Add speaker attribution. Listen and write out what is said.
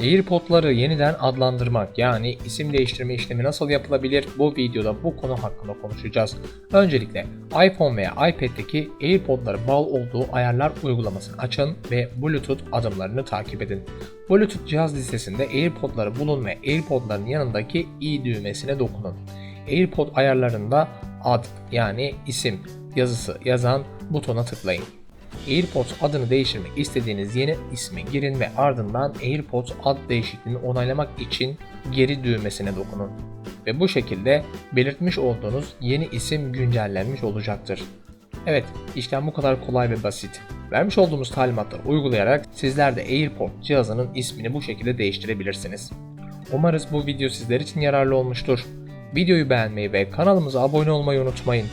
Speaker 1: AirPod'ları yeniden adlandırmak yani isim değiştirme işlemi nasıl yapılabilir bu videoda bu konu hakkında konuşacağız. Öncelikle iPhone veya iPad'deki AirPod'lara bağlı olduğu ayarlar uygulamasını açın ve Bluetooth adımlarını takip edin. Bluetooth cihaz listesinde AirPod'ları bulun ve AirPod'ların yanındaki i düğmesine dokunun. AirPod ayarlarında ad yani isim yazısı yazan butona tıklayın. AirPods adını değiştirmek istediğiniz yeni ismi girin ve ardından AirPods ad değişikliğini onaylamak için geri düğmesine dokunun. Ve bu şekilde belirtmiş olduğunuz yeni isim güncellenmiş olacaktır. Evet, işlem bu kadar kolay ve basit. Vermiş olduğumuz talimatları uygulayarak sizler de AirPod cihazının ismini bu şekilde değiştirebilirsiniz. Umarız bu video sizler için yararlı olmuştur. Videoyu beğenmeyi ve kanalımıza abone olmayı unutmayın.